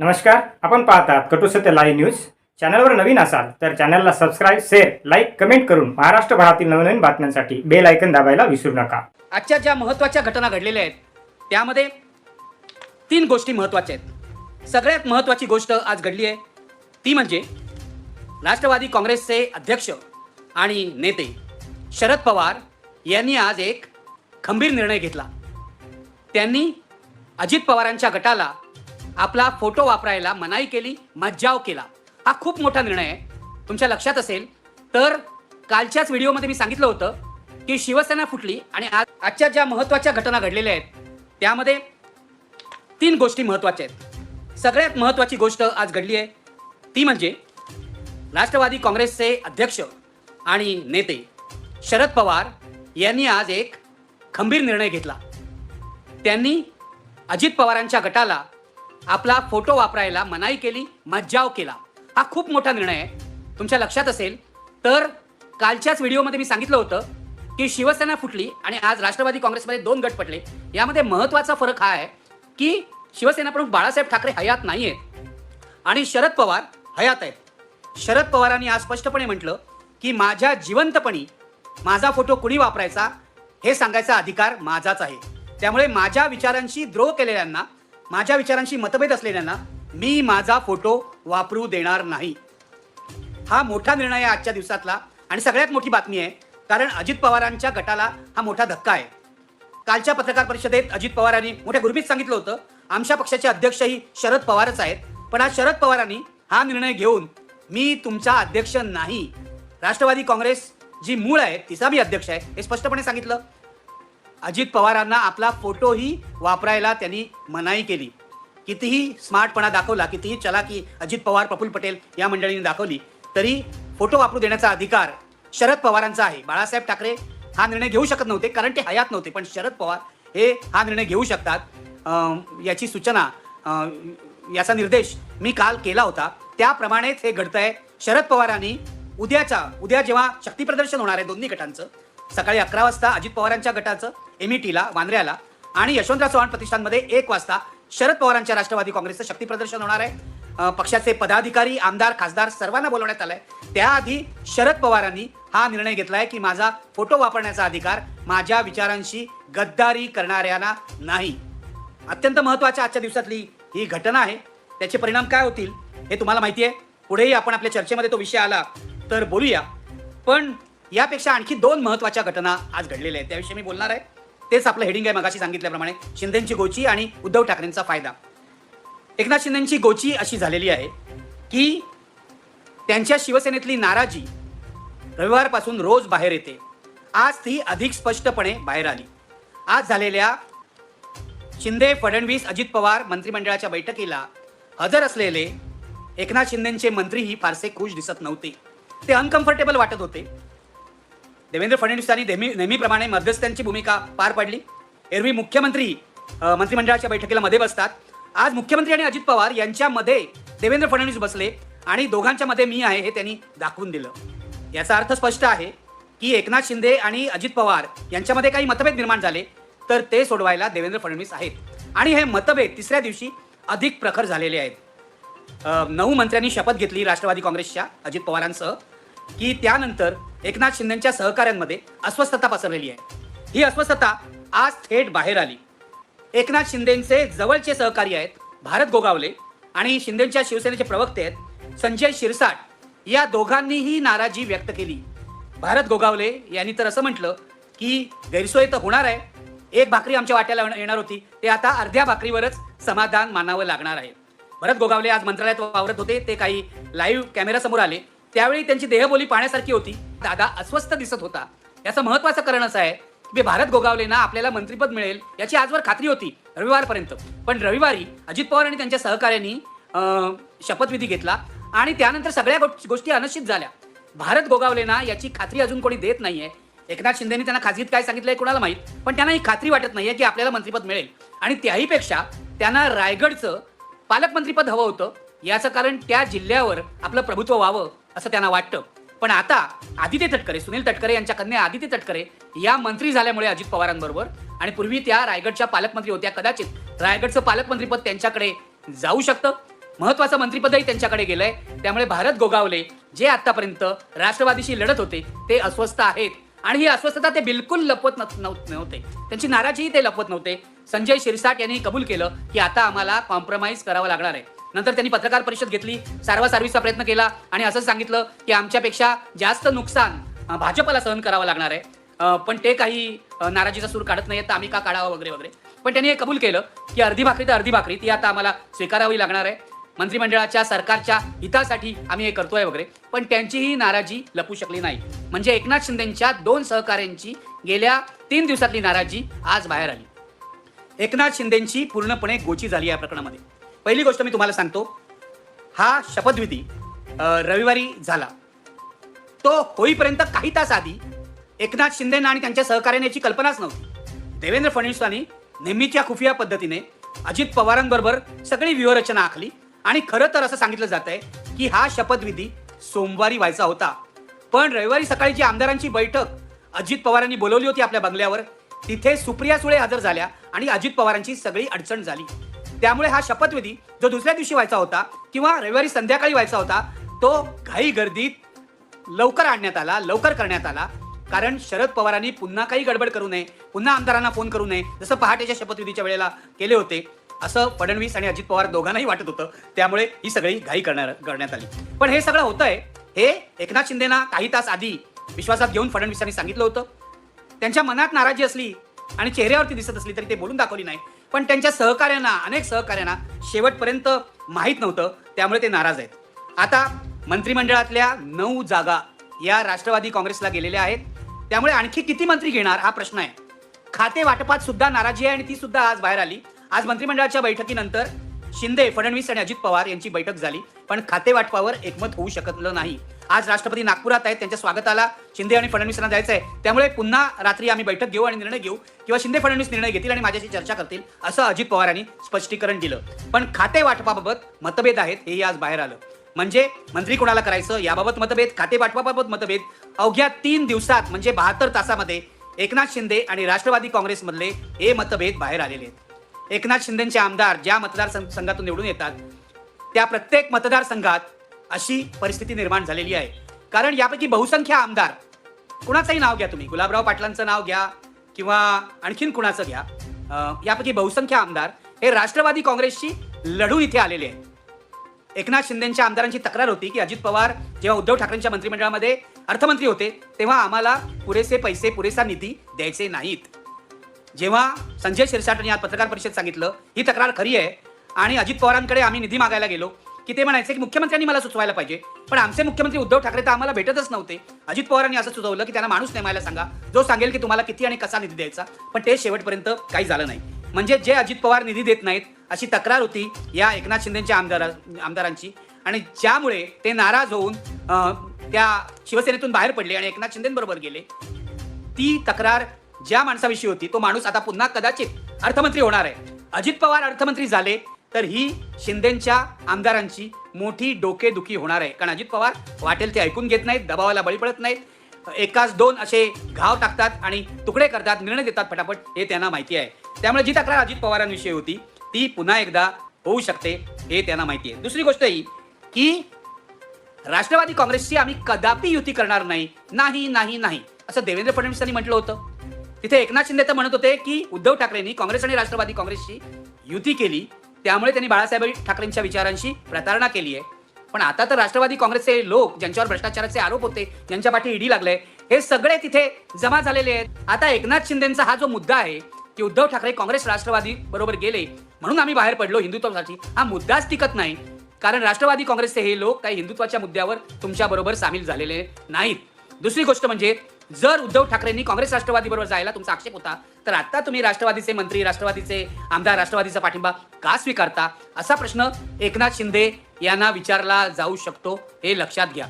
नमस्कार आपण पाहतात कटू सत्य लाईव्ह न्यूज चॅनलवर नवीन असाल तर चॅनलला सबस्क्राईब शेअर लाईक कमेंट करून महाराष्ट्रभरातील नवनवीन बातम्यांसाठी बेल ऐकन दाबायला विसरू नका. आजच्या ज्या महत्त्वाच्या घटना घडलेल्या आहेत त्यामध्ये तीन गोष्टी महत्त्वाच्या आहेत. सगळ्यात महत्त्वाची गोष्ट आज घडली आहे ती म्हणजे राष्ट्रवादी काँग्रेसचे अध्यक्ष आणि नेते शरद पवार यांनी आज एक खंबीर निर्णय घेतला. त्यांनी अजित पवारांच्या गटाला आपला फोटो वापरायला मनाई केली मज्जाव केला. हा खूप मोठा निर्णय आहे. तुमच्या लक्षात असेल. तर कालच्याच व्हिडिओमध्ये मी सांगितलं होतं की शिवसेना फुटली आणि आज आजच्या ज्या महत्त्वाच्या घटना घडलेल्या आहेत त्यामध्ये तीन गोष्टी महत्त्वाच्या आहेत. सगळ्यात महत्त्वाची गोष्ट आज घडली आहे. ती म्हणजे राष्ट्रवादी काँग्रेसचे अध्यक्ष आणि नेते शरद पवार यांनी आज एक खंबीर निर्णय घेतला. त्यांनी अजित पवारांच्या गटाला आपला फोटो वापरायला मनाई केली मज्जाव केला. हा खूप मोठा निर्णय आहे. तुमच्या लक्षात असेल तर कालच्याच व्हिडिओमध्ये मी सांगितलं होतं की शिवसेना फुटली आणि आज राष्ट्रवादी काँग्रेसमध्ये दोन गट पडले. यामध्ये महत्त्वाचा फरक हा आहे की शिवसेना प्रमुख बाळासाहेब ठाकरे हयात नाही आहेत आणि शरद पवार हयात आहेत. शरद पवारांनी आज स्पष्टपणे म्हटलं की माझ्या जिवंतपणी माझा फोटो कुणी वापरायचा हे सांगायचा अधिकार माझाच आहे. त्यामुळे माझ्या विचारांशी द्रोह केलेल्यांना माझ्या विचारांशी मतभेद असलेल्यांना मी माझा फोटो वापरू देणार नाही. हा मोठा निर्णय आहे आजच्या दिवसातला आणि सगळ्यात मोठी बातमी आहे कारण अजित पवारांच्या गटाला हा मोठा धक्का आहे. कालच्या पत्रकार परिषदेत अजित पवारांनी मोठ्या गुरुमीत सांगितलं होतं आमच्या पक्षाचे अध्यक्षही शरद पवारच आहेत पण आज शरद पवारांनी हा निर्णय घेऊन मी तुमचा अध्यक्ष नाही. राष्ट्रवादी काँग्रेस जी मूळ आहे तिचा मी अध्यक्ष आहे हे स्पष्टपणे सांगितलं. अजित पवारांना आपला फोटोही वापरायला त्यांनी मनाई केली. कितीही स्मार्टपणा दाखवला कितीही चलाकी अजित पवार प्रफुल्ल पटेल या मंडळींनी दाखवली तरी फोटो वापरू देण्याचा अधिकार शरद पवारांचा आहे. बाळासाहेब ठाकरे हा निर्णय घेऊ शकत नव्हते कारण ते हयात नव्हते पण शरद पवार हे हा निर्णय घेऊ शकतात. याची सूचना याचा निर्देश मी काल केला होता. त्याप्रमाणेच हे घडतंय. आहे शरद पवारांनी उद्याच्या उद्या जेव्हा शक्तीप्रदर्शन होणार आहे दोन्ही गटांचं सकाळी अकरा वाजता अजित पवारांच्या गटाचं एमईटीला वांद्र्याला आणि यशवंतराव चव्हाण प्रतिष्ठानमध्ये एक वाजता शरद पवारांच्या राष्ट्रवादी काँग्रेसचं शक्तीप्रदर्शन होणार आहे. पक्षाचे पदाधिकारी आमदार खासदार सर्वांना बोलवण्यात आलंय. त्याआधी शरद पवारांनी हा निर्णय घेतलाय की माझा फोटो वापरण्याचा अधिकार माझ्या विचारांशी गद्दारी करणाऱ्यांना नाही. अत्यंत महत्त्वाच्या आजच्या दिवसातली ही घटना आहे. त्याचे परिणाम काय होतील हे तुम्हाला माहिती आहे पुढेही आपण आपल्या चर्चेमध्ये तो विषय आला तर बोलूया. पण यापेक्षा आणखी दोन महत्त्वाच्या घटना आज घडलेल्या आहेत. त्याविषयी मी बोलणार आहे. तेच आपलं हेडिंग आहे मगाशी सांगितल्याप्रमाणे. शिंदेची गोची आणि उद्धव ठाकरेंचा फायदा. एकनाथ शिंदेची गोची अशी झालेली आहे की त्यांच्या शिवसेनेतली नाराजी रविवारपासून रोज बाहेर येते. आज ती अधिक स्पष्टपणे बाहेर आली. आज झालेल्या शिंदे फडणवीस अजित पवार मंत्रिमंडळाच्या बैठकीला हजर असलेले एकनाथ शिंदेचे मंत्रीही फारसे खुश दिसत नव्हते. ते अनकम्फर्टेबल वाटत होते. देवेंद्र फडणवीसांनी नेहमी नेहमीप्रमाणे मध्यस्थांची भूमिका पार पाडली. एरवी मुख्यमंत्री मंत्रिमंडळाच्या बैठकीला मध्ये बसतात. आज मुख्यमंत्री आणि अजित पवार यांच्यामध्ये देवेंद्र फडणवीस बसले आणि दोघांच्या मध्ये मी आहे हे त्यांनी दाखवून दिलं. याचा अर्थ स्पष्ट आहे की एकनाथ शिंदे आणि अजित पवार यांच्यामध्ये काही मतभेद निर्माण झाले तर ते सोडवायला देवेंद्र फडणवीस आहेत. आणि हे मतभेद तिसऱ्या दिवशी अधिक प्रखर झालेले आहेत. नऊ मंत्र्यांनी शपथ घेतली राष्ट्रवादी काँग्रेसच्या अजित पवारांसह. की त्यानंतर एकनाथ शिंदेच्या सहकाऱ्यांमध्ये अस्वस्थता पसरलेली आहे. ही अस्वस्थता आज थेट बाहेर आली. एकनाथ शिंदेचे जवळचे सहकारी आहेत भारत गोगावले आणि शिंदेच्या शिवसेनेचे प्रवक्ते आहेत संजय शिरसाट. या दोघांनीही नाराजी व्यक्त केली. भारत गोगावले यांनी तर असं म्हटलं की गैरसोय तर होणार आहे. एक भाकरी आमच्या वाट्याला येणार होती. ते आता अर्ध्या भाकरीवरच समाधान मानावं लागणार आहे. भरत गोगावले आज मंत्रालयात वावरत होते. ते काही लाईव्ह कॅमेरासमोर आले. त्यावेळी त्यांची देहबोली पाहण्यासारखी होती. दादा अस्वस्थ दिसत होता. याचं महत्वाचं कारण असं आहे की भारत गोगावलेना आपल्याला मंत्रिपद मिळेल याची आजवर खात्री होती रविवारपर्यंत. पण रविवारी अजित पवार आणि त्यांच्या सहकाऱ्यांनी शपथविधी घेतला आणि त्यानंतर सगळ्या गोष्टी अनिश्चित झाल्या. भारत गोगावलेना याची खात्री अजून कोणी देत नाहीये. एकनाथ शिंदेनी त्यांना खाजगीत काय सांगितलंय कोणाला माहीत? पण त्यांना ही खात्री वाटत नाहीये की आपल्याला मंत्रीपद मिळेल. आणि त्याहीपेक्षा त्यांना रायगडचं पालकमंत्रीपद हवं होतं. याचं कारण त्या जिल्ह्यावर आपलं प्रभुत्व व्हावं असं त्यांना वाटतं. पण आता आदित्य तटकरे सुनील तटकरे यांच्या कन्या आदित्य तटकरे या मंत्री झाल्यामुळे अजित पवारांबरोबर आणि पूर्वी त्या रायगडच्या पालकमंत्री होत्या कदाचित रायगडचं पालकमंत्रीपद त्यांच्याकडे जाऊ शकतं. महत्वाचं मंत्रिपदही त्यांच्याकडे गेलंय. त्यामुळे भारत गोगावले जे आतापर्यंत राष्ट्रवादीशी लढत होते ते अस्वस्थ आहेत. आणि ही अस्वस्थता ते बिलकुल लपवत नव्हते. त्यांची नाराजीही ते लपवत नव्हते. संजय शिरसाट यांनी कबूल केलं की आता आम्हाला कॉम्प्रोमाइज करावं लागणार आहे. नंतर त्यांनी पत्रकार परिषद घेतली सारवासारवीचा प्रयत्न केला आणि असं सांगितलं की आमच्यापेक्षा जास्त नुकसान भाजपला सहन करावं लागणार आहे. पण ते काही नाराजीचा सूर काढत नाहीत तर आम्ही का काढावं वगैरे वगैरे. पण त्यांनी हे कबूल केलं की अर्धी भाकरी तर अर्धी भाकरी ती आता आम्हाला स्वीकारावी लागणार आहे. मंत्रिमंडळाच्या सरकारच्या हितासाठी आम्ही हे करतोय वगैरे. पण त्यांचीही नाराजी लपू शकली नाही. म्हणजे एकनाथ शिंदेच्या दोन सहकाऱ्यांची गेल्या तीन दिवसातली नाराजी आज बाहेर आली. एकनाथ शिंदेची पूर्णपणे गोची झाली या प्रकरणामध्ये. पहिली गोष्ट मी तुम्हाला सांगतो. हा शपथविधी रविवारी झाला. तो होईपर्यंत काही तास आधी एकनाथ शिंदेना आणि त्यांच्या सहकार्याने याची कल्पनाच नव्हती. देवेंद्र फडणवीसांनी नेहमीच्या खुफिया पद्धतीने अजित पवारांबरोबर सगळी व्यूहरचना आखली. आणि खरं तर असं सांगितलं जात आहे की हा शपथविधी सोमवारी व्हायचा होता. पण रविवारी सकाळी जी आमदारांची बैठक अजित पवारांनी बोलवली होती आपल्या बंगल्यावर तिथे सुप्रिया सुळे हजर झाल्या आणि अजित पवारांची सगळी अडचण झाली. त्यामुळे हा शपथविधी जो दुसऱ्या दिवशी व्हायचा होता किंवा रविवारी संध्याकाळी व्हायचा होता तो घाई गर्दीत लवकर आणण्यात आला लवकर करण्यात आला. कारण शरद पवारांनी पुन्हा काही गडबड करू नये पुन्हा आमदारांना फोन करू नये जसं पहाटेच्या शपथविधीच्या वेळेला केले होते. असं फडणवीस आणि अजित पवार दोघांनाही वाटत होतं. त्यामुळे ही सगळी घाई करणार करण्यात आली. पण हे सगळं होतंय हे एकनाथ शिंदेना काही तास आधी विश्वासात घेऊन फडणवीसांनी सांगितलं होतं. त्यांच्या मनात नाराजी असली आणि चेहऱ्यावरती दिसत असली तरी ते बोलून दाखवली नाही. पण त्यांच्या सहकार्यांना अनेक सहकार्यांना शेवटपर्यंत माहीत नव्हतं त्यामुळे ते नाराज आहेत. आता मंत्रिमंडळातल्या नऊ जागा या राष्ट्रवादी काँग्रेसला गेलेल्या आहेत. त्यामुळे आणखी किती मंत्री घेणार हा प्रश्न आहे. खाते वाटपात सुद्धा नाराजी आहे आणि ती सुद्धा आज बाहेर आली. आज मंत्रिमंडळाच्या बैठकीनंतर शिंदे फडणवीस आणि अजित पवार यांची बैठक झाली. पण खाते वाटपावर एकमत होऊ शकलं नाही. आज राष्ट्रपती नागपुरात आहेत. त्यांच्या स्वागताला शिंदे आणि फडणवीसांना जायचं आहे त्यामुळे पुन्हा रात्री आम्ही बैठक घेऊ आणि निर्णय घेऊ किंवा शिंदे फडणवीस निर्णय घेतील आणि माझ्याशी चर्चा करतील असं अजित पवारांनी स्पष्टीकरण दिलं. पण खाते वाटपाबाबत मतभेद आहेत हेही आज बाहेर आलं. म्हणजे मंत्री कोणाला करायचं? याबाबत मतभेद खाते वाटपाबाबत मतभेद. अवघ्या तीन दिवसात म्हणजे बहात्तर तासामध्ये एकनाथ शिंदे आणि राष्ट्रवादी काँग्रेसमधले हे मतभेद बाहेर आलेले आहेत. एकनाथ शिंदेचे आमदार ज्या मतदार संघातून निवडून येतात त्या प्रत्येक मतदारसंघात अशी परिस्थिती निर्माण झालेली आहे. कारण यापैकी बहुसंख्य आमदार कुणाचंही नाव घ्या तुम्ही. गुलाबराव पाटलांचं नाव घ्या किंवा आणखीन कुणाचं घ्या यापैकी बहुसंख्य आमदार हे राष्ट्रवादी काँग्रेसशी लढू इथे आलेले आहेत. एकनाथ शिंदेच्या आमदारांची तक्रार होती की अजित पवार जेव्हा उद्धव ठाकरेंच्या मंत्रिमंडळामध्ये अर्थमंत्री होते तेव्हा आम्हाला पुरेसे पैसे पुरेसा निधी द्यायचे नाहीत. जेव्हा संजय शिरसाट आज पत्रकार परिषद सांगितलं ही तक्रार खरी आहे आणि अजित पवारांकडे आम्ही निधी मागायला गेलो की ते म्हणायचे की मुख्यमंत्र्यांनी मला सुचवायला पाहिजे. पण आमचे मुख्यमंत्री उद्धव ठाकरे तर आम्हाला भेटतच नव्हते. अजित पवारांनी असं सुचवलं की त्यांना माणूस नेमायला सांगा. जो सांगेल की तुम्हाला किती आणि कसा निधी द्यायचा. पण ते शेवटपर्यंत काही झालं नाही. म्हणजे जे अजित पवार निधी देत नाहीत अशी तक्रार होती या एकनाथ शिंदेच्या आमदारा आमदारांची. आणि ज्यामुळे ते नाराज होऊन त्या शिवसेनेतून बाहेर पडले आणि एकनाथ शिंदेबरोबर गेले. ती तक्रार ज्या माणसाविषयी होती तो माणूस आता पुन्हा कदाचित अर्थमंत्री होणार आहे. अजित पवार अर्थमंत्री झाले तर ही शिंदेच्या आमदारांची मोठी डोकेदुखी होणार आहे. कारण अजित पवार वाटेल ते ऐकून घेत नाहीत दबावाला बळी पडत नाहीत. एकाच दोन असे घाव टाकतात आणि तुकडे करतात निर्णय देतात फटाफट हे त्यांना माहिती आहे. त्यामुळे जी तक्रार अजित पवारांविषयी होती ती पुन्हा एकदा होऊ शकते हे त्यांना माहिती आहे. दुसरी गोष्ट ही की राष्ट्रवादी काँग्रेसची आम्ही कदापि युती करणार नाही. नाही नाही नाही. असं देवेंद्र फडणवीसांनी म्हटलं होतं. तिथे एकनाथ शिंदे तर म्हणत होते की उद्धव ठाकरेंनी काँग्रेस आणि राष्ट्रवादी काँग्रेसची युती केली त्यामुळे त्यांनी बाळासाहेब ठाकरेंच्या विचारांशी प्रतारणा केली आहे. पण आता तर राष्ट्रवादी काँग्रेसचे लोक ज्यांच्यावर भ्रष्टाचाराचे आरोप होते ज्यांच्या पाठी ईडी लागले हे सगळे तिथे जमा झालेले आहेत. आता एकनाथ शिंदेचा हा जो मुद्दा आहे की उद्धव ठाकरे काँग्रेस राष्ट्रवादी बरोबर गेले म्हणून आम्ही बाहेर पडलो हिंदुत्वासाठी हा मुद्दाच टिकत नाही. कारण राष्ट्रवादी काँग्रेसचे हे लोक काही हिंदुत्वाच्या मुद्द्यावर तुमच्या बरोबर सामील झालेले नाहीत. दुसरी गोष्ट म्हणजे जर उद्धव ठाकरेंनी काँग्रेस राष्ट्रवादी बरोबर जायला तुमचा आक्षेप होता तर आता तुम्ही राष्ट्रवादीचे मंत्री राष्ट्रवादीचे आमदार राष्ट्रवादीचा पाठिंबा का स्वीकारता? असा प्रश्न एकनाथ शिंदे यांना विचारला जाऊ शकतो हे लक्षात घ्या.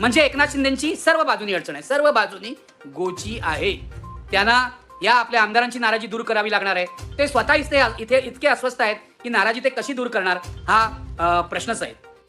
म्हणजे एकनाथ शिंदेची सर्व बाजूनी अडचण आहे. सर्व बाजूनी गोची आहे. त्यांना या आपल्या आमदारांची नाराजी दूर करावी लागणार आहे. ते स्वतः इथे इथे इतके अस्वस्थ आहेत की नाराजी ते कशी दूर करणार हा प्रश्नच आहे.